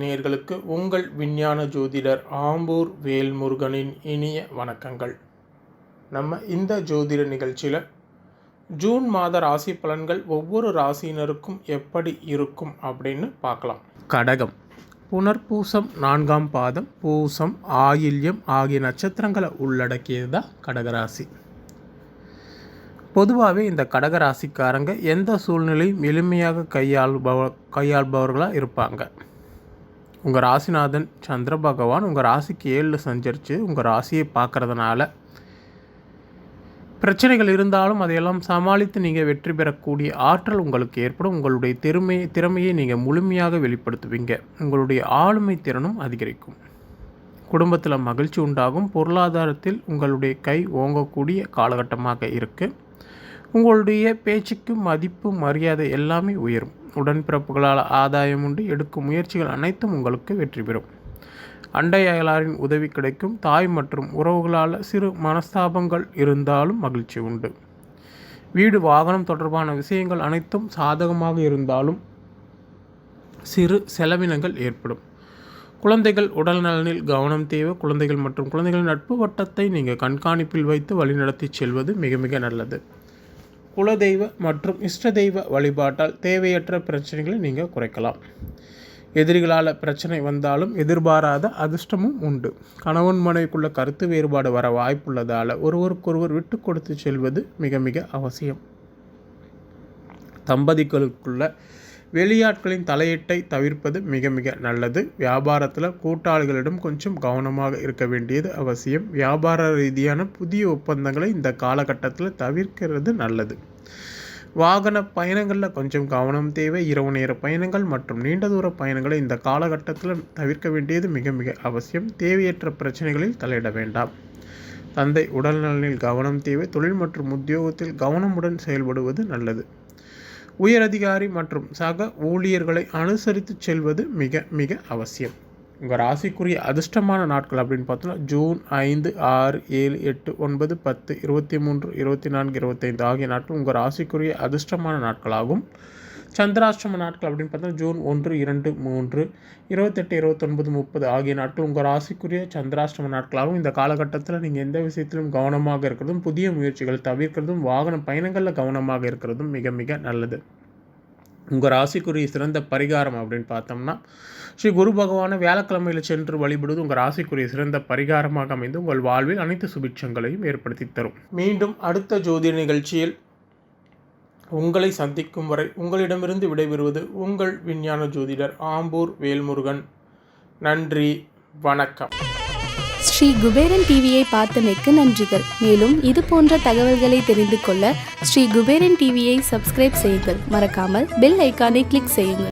நேர்களுக்கு உங்கள் விஞ்ஞான ஜோதிடர் ஆம்பூர் வேல்முருகனின் இனிய வணக்கங்கள். நம்ம இந்த ஜோதிட நிகழ்ச்சியில் ஜூன் மாத ராசி பலன்கள் ஒவ்வொரு ராசியினருக்கும் எப்படி இருக்கும் அப்படின்னு பார்க்கலாம். கடகம். புனர்பூசம் நான்காம் பாதம் பூசம் ஆயில்யம் ஆகிய நட்சத்திரங்களை உள்ளடக்கியது தான் கடகராசி பொதுவாகவே இந்த கடகராசிக்காரங்க எந்த சூழ்நிலையும் எளிமையாக கையாள்பவ கையாள்பவர்களாக இருப்பாங்க. உங்கள் ராசிநாதன் சந்திர பகவான் உங்கள் ராசிக்கு ஏழில் சஞ்சரித்து உங்கள் ராசியை பார்க்குறதுனால பிரச்சனைகள் இருந்தாலும் அதையெல்லாம் சமாளித்து நீங்கள் வெற்றி பெறக்கூடிய ஆற்றல் உங்களுக்கு ஏற்படும். உங்களுடைய திறமை திறமையை நீங்கள் முழுமையாக வெளிப்படுத்துவீங்க. உங்களுடைய ஆளுமை திறனும் அதிகரிக்கும். குடும்பத்தில் மகிழ்ச்சி உண்டாகும். பொருளாதாரத்தில் உங்களுடைய கை ஓங்கக்கூடிய காலகட்டமாக இருக்குது உங்களுடைய பேச்சுக்கு மதிப்பு மரியாதை எல்லாமே உயரும். உடன்பிறப்புகளால் ஆதாயம் உண்டு. எடுக்கும் முயற்சிகள் அனைத்தும் உங்களுக்கு வெற்றி பெறும். அண்டை அயலாரின் உதவி கிடைக்கும். தாய் மற்றும் உறவுகளால் சிறு மனஸ்தாபங்கள் இருந்தாலும் மகிழ்ச்சி உண்டு. வீடு வாகனம் தொடர்பான விஷயங்கள் அனைத்தும் சாதகமாக இருந்தாலும் சிறு செலவினங்கள் ஏற்படும். குழந்தைகள் உடல் நலனில் கவனம் தேவை. குழந்தைகள் மற்றும் குழந்தைகளின் நட்பு வட்டத்தை நீங்கள் கண்காணிப்பில் வைத்து வழிநடத்தி செல்வது மிக மிக நல்லது. குலதெய்வ மற்றும் இஷ்ட தெய்வ வழிபாட்டால் தேவையற்ற பிரச்சனைகளை நீங்கள் குறைக்கலாம். எதிரிகளால் பிரச்சனை வந்தாலும் எதிர்பாராத அதிர்ஷ்டமும் உண்டு. கணவன் மனைவிக்குள்ள கருத்து வேறுபாடு வர வாய்ப்புள்ளதால் ஒருவருக்கொருவர் விட்டு கொடுத்து செல்வது மிக மிக அவசியம். தம்பதிகளுக்குள்ள வெளியாட்களின் தலையீட்டை தவிர்ப்பது மிக மிக நல்லது. வியாபாரத்தில் கூட்டாளிகளிடம் கொஞ்சம் கவனமாக இருக்க வேண்டியது அவசியம். வியாபார ரீதியான புதிய ஒப்பந்தங்களை இந்த காலகட்டத்தில் தவிர்க்கிறது நல்லது. வாகன பயணங்களில் கொஞ்சம் கவனம் தேவை. இரவு நேர பயணங்கள் மற்றும் நீண்ட தூர பயணங்களை இந்த காலகட்டத்தில் தவிர்க்க வேண்டியது மிக மிக அவசியம். தேவையற்ற பிரச்சனைகளில் தலையிட வேண்டாம். தந்தை உடல்நலனில் கவனம் தேவை. தொழில் மற்றும் உத்தியோகத்தில் கவனமுடன் செயல்படுவது நல்லது. உயரதிகாரி மற்றும் சக ஊழியர்களை அனுசரித்து செல்வது மிக மிக அவசியம். உங்கள் ராசிக்குரிய அதிர்ஷ்டமான நாட்கள் அப்படின்னு பார்த்தோன்னா ஜூன் ஐந்து ஆறு ஏழு எட்டு ஒன்பது பத்து இருபத்தி மூன்று இருபத்தி நான்கு இருபத்தைந்து ஆகிய நாட்கள் உங்கள் ராசிக்குரிய அதிர்ஷ்டமான நாட்களாகும். சந்திராஷ்டம நாட்கள் அப்படின்னு பார்த்தா ஜூன் ஒன்று இரண்டு மூன்று இருபத்தெட்டு இருபத்தொன்பது முப்பது ஆகிய நாட்கள் உங்கள் ராசிக்குரிய சந்திராஷ்டம நாட்களாகவும் இந்த காலகட்டத்தில் நீங்கள் எந்த விஷயத்திலும் கவனமாக இருக்கிறதும் புதிய முயற்சிகள் தவிர்க்கிறதும் வாகன பயணங்களில் கவனமாக இருக்கிறதும் மிக மிக நல்லது. உங்கள் ராசிக்குரிய சிறந்த பரிகாரம் அப்படின்னு பார்த்தோம்னா ஸ்ரீ குரு பகவானை வியாழக்கிழமையில் சென்று வழிபடுவது உங்கள் ராசிக்குரிய சிறந்த பரிகாரமாக அமைந்து உங்கள் வாழ்வில் அனைத்து சுபிட்சங்களையும் ஏற்படுத்தி தரும். மீண்டும் அடுத்த ஜோதிட நிகழ்ச்சியில் உங்களை சந்திக்கும் வரை உங்களிடமிருந்து விடைபெறுவது உங்கள் விஞ்ஞான ஜோதிடர் ஆம்பூர் வேல்முருகன். நன்றி வணக்கம். ஸ்ரீ குபேரன் டிவியை பார்த்தமைக்கு நன்றிகள். மேலும் இது போன்ற தகவல்களை தெரிந்து கொள்ள ஸ்ரீ குபேரன் டிவியை சப்ஸ்கிரைப் செய்யுங்கள். மறக்காமல் பெல் ஐக்கானை கிளிக் செய்யுங்கள்.